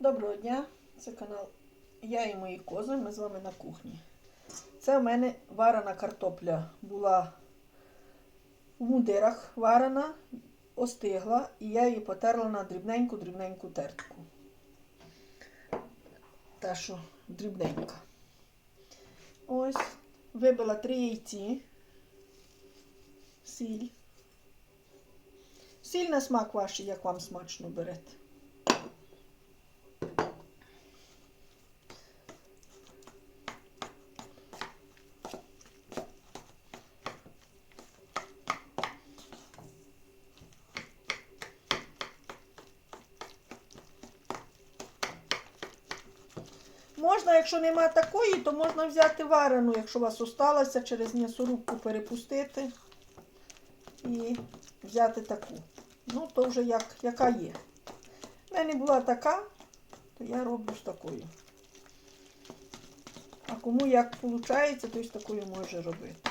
Доброго дня, це канал Я і мої кози. Ми з вами на кухні. Це в мене варена картопля була в мундирах варена, остигла, і я її потерла на дрібненьку-дрібненьку тертку. Та що дрібненька. Ось, вибила три яйці, сіль. Сіль на смак ваш, як вам смачно берете. Можна, якщо нема такої, то можна взяти варену, якщо у вас осталася, через м'ясорубку перепустити і взяти таку. Ну, то вже як, яка є. У мене була така, то я роблю з такою. А кому як виходить, то з такою може робити.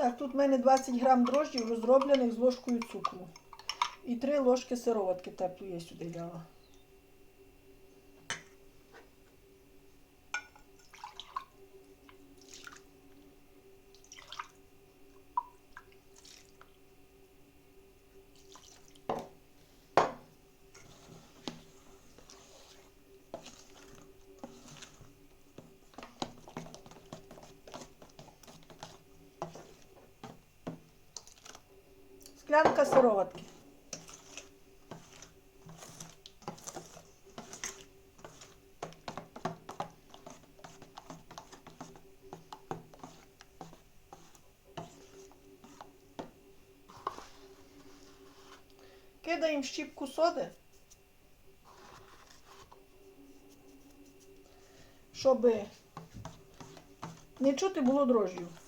Так, тут в мене 20 грам дрожджів розроблених з ложкою цукру. І 3 ложки сироватки теплої я сюди дала. Склянка сироватки. Кидаємо щіпку соди, щоб не чути було дрожжів.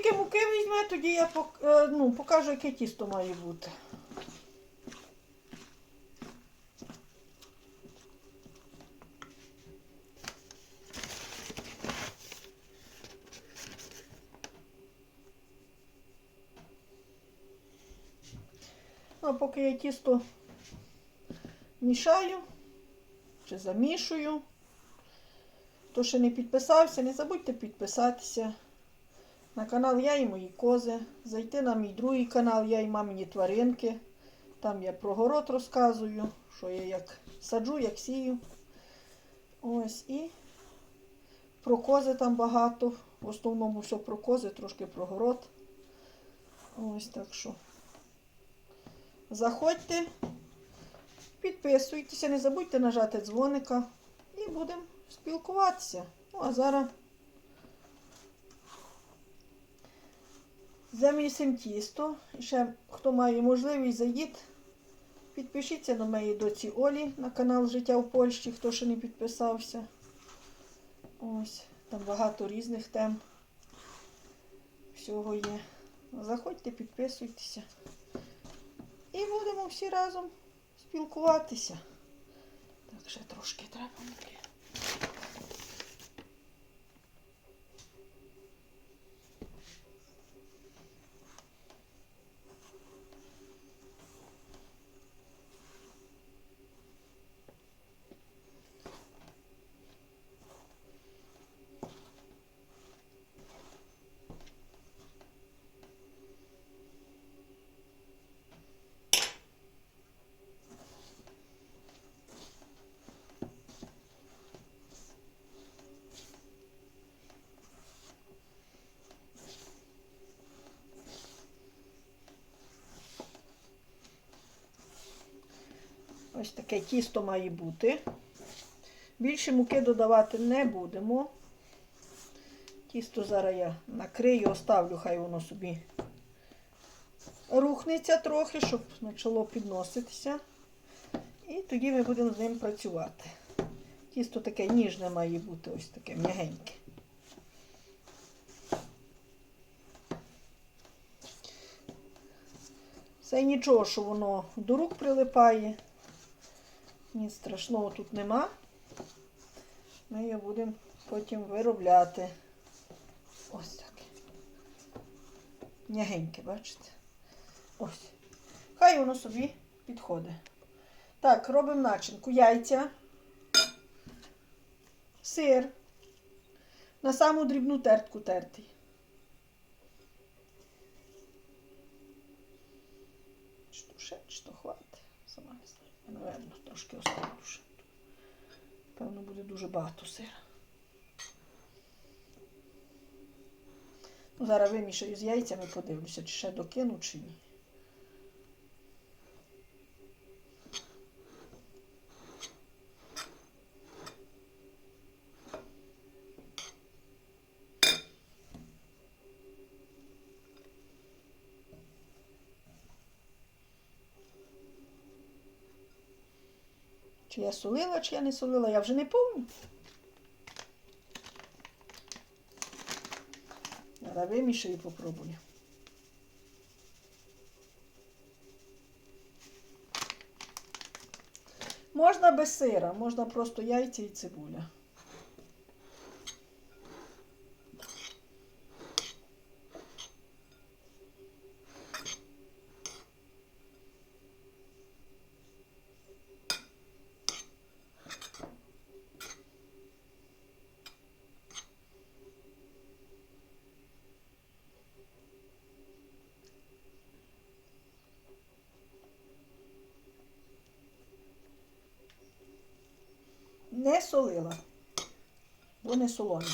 Скільки муки візьме, тоді я е, ну, покажу, яке тісто має бути. Ну, а поки я тісто мішаю чи замішую, хто ще не підписався, не забудьте підписатися на канал Я і мої кози. Зайти на мій другий канал Я і мамині тваринки. Там я про город розказую, що я як саджу, як сію. Ось і про кози там багато. В основному все про кози, трошки про город. Ось так що. Заходьте, підписуйтеся, не забудьте нажати дзвоника і будемо спілкуватися. Ну, а зараз замісимо тісто. І ще хто має можливість, зайдіть. Підпишіться на моїй доці Олі на канал Життя в Польщі, хто ще не підписався. Ось, там багато різних тем. Всього є. Заходьте, підписуйтеся. І будемо всі разом спілкуватися. Так, ще трошки треба муки. Ось таке тісто має бути. Більше муки додавати не будемо. Тісто зараз я накрию, оставлю, хай воно собі рухнеться трохи, щоб почало підноситися. І тоді ми будемо з ним працювати. Тісто таке ніжне має бути, ось таке м'ягеньке. Це нічого, що воно до рук прилипає. Ні страшного тут нема. Ми його будемо потім виробляти. Ось так. М'ягеньке, бачите? Ось. Хай воно собі підходить. Так, робимо начинку. Яйця, сир. На саму дрібну тертку тертий. Що ще, що хватить? Сама не знаю. Напевно, трошки оставлю. Певно, буде дуже багато сира. Ну, зараз вимішаю з яйцями, подивлюся, чи ще докину, чи ні. Чи я солила, чи я не солила, я вже не пам'ятаю. Зараз вимішаю і попробую. Можна без сира, можна просто яйця і цибуля. Не солила, бо не солоно.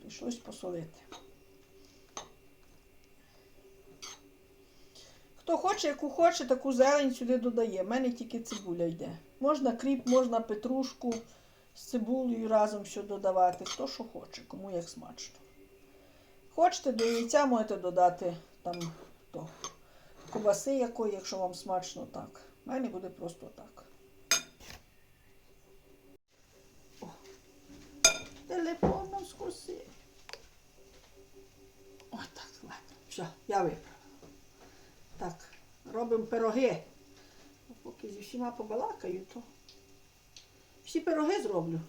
Прийшлось посолити. Хто хоче, яку хоче, таку зелень сюди додає. У мене тільки цибуля йде. Можна кріп, можна петрушку з цибулею разом все додавати. Хто що хоче, кому як смачно. Хочете до яйця можете додати там то, ковбаси якої, якщо вам смачно так. У мене буде просто так. телефоном скуси. Ось так, ладно. Все, я виправила. Так, робимо пироги. Поки зі всіма побалакаю, то всі пироги зроблю.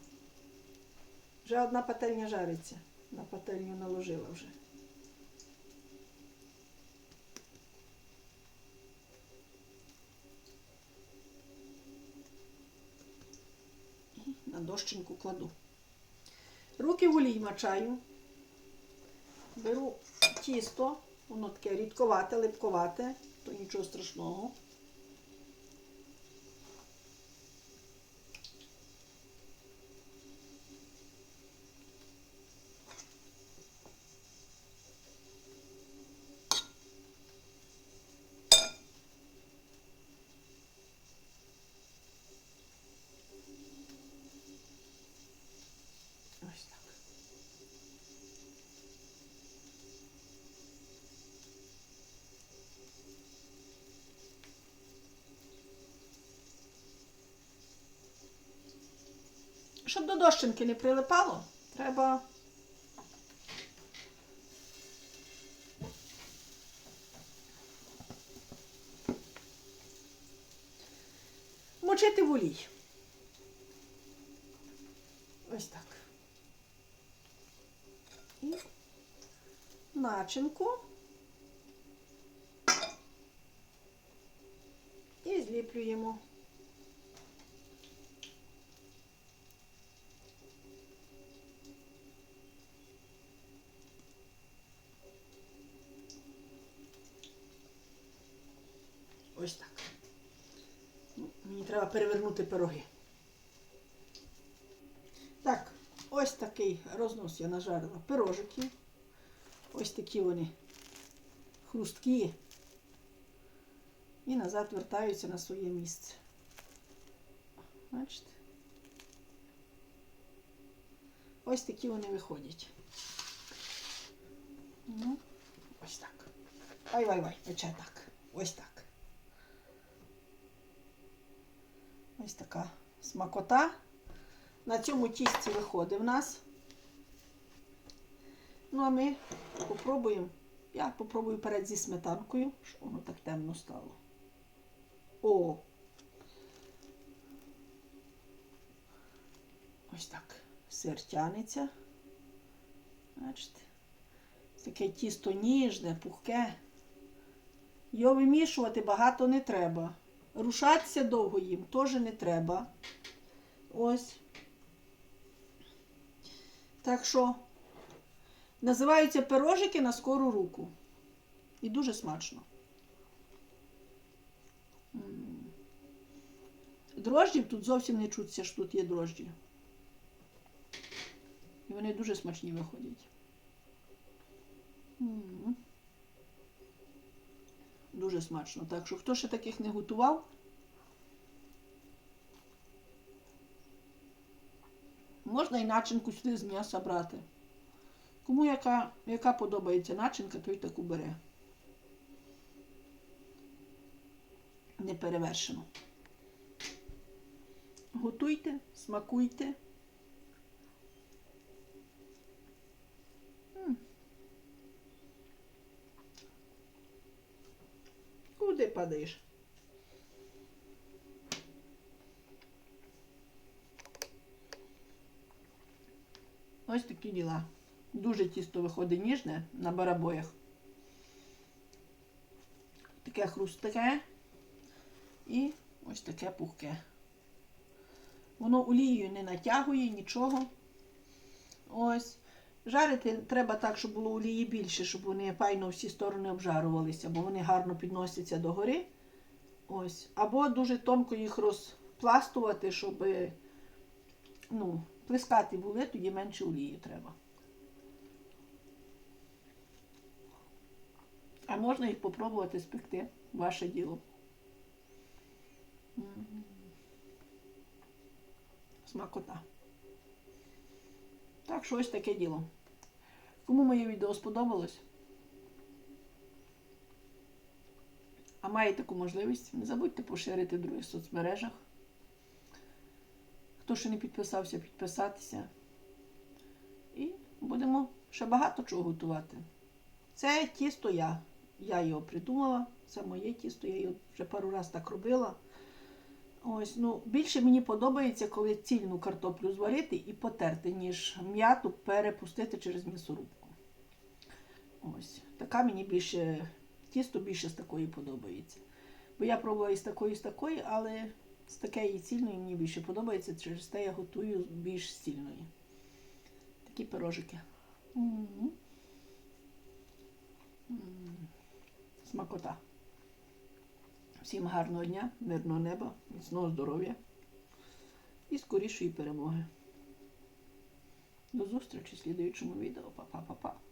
Вже одна пательня жариться. На пательню наложила вже. На дощеньку кладу. Руки в олій мачаю. Беру тісто, воно таке рідковате, липковате, то нічого страшного. Ось так. Щоб до дощинки не прилипало, треба мочити в олій. Ось так. І начинку. І зліплюємо. Ось так. Мені треба перевернути пироги. Так, ось такий рознос я нажарила пирожики. Ось такі вони хрусткі. І назад вертаються на своє місце. Бачите? Ось такі вони виходять. Ну, ось так. Ай-вай-вай, пече так. Ось так. Ось така смакота. На цьому тісті виходить в нас. Ну, а ми попробуємо. Я попробую перед зі сметанкою, щоб воно так темно стало. О! Ось так. Сир тянеться. Бачите? Таке тісто ніжне, пухке. Його вимішувати багато не треба. Рушатися довго їм теж не треба. Ось. Так що називаються пирожики на скору руку. І дуже смачно. Дрожджів тут зовсім не чуться, що тут є дрожджі. І вони дуже смачні виходять. Дуже смачно. Так що, хто ще таких не готував, можна і начинку сюди з м'яса брати. Кому яка, яка подобається начинка, той таку бере. Не перевершено. Готуйте, смакуйте. М. Куди падаєш? Ось такі діла. Дуже тісто виходить ніжне на барабоях. Таке хрустке і ось таке пухке. Воно олією не натягує нічого. Ось. Жарити треба так, щоб було олії більше, щоб вони файно всі сторони обжарувалися, бо вони гарно підносяться до гори. Ось. Або дуже тонко їх розпластувати, щоб ну, плескати були, тоді менше олії треба. А можна їх попробувати спекти. Ваше діло. Смакота. Так що ось таке діло. Кому моє відео сподобалось, а маєте таку можливість, не забудьте поширити в других соцмережах. Хто ще не підписався, підписатися. І будемо ще багато чого готувати. Це тісто я. Я його придумала. Це моє тісто, я його вже пару разів так робила. Ось, ну, більше мені подобається, коли цільну картоплю зварити і потерти, ніж м'яту перепустити через м'ясорубку. Ось. Така мені більше, тісто більше з такої подобається. Бо я пробувала і з такої, і з такої, але з такої цільної мені більше подобається, через те я готую більш цільної. Такі пирожики. Смакота. Всім гарного дня, мирного неба, міцного здоров'я і скорішої перемоги. До зустрічі в слідуючому відео. Па-па-па-па.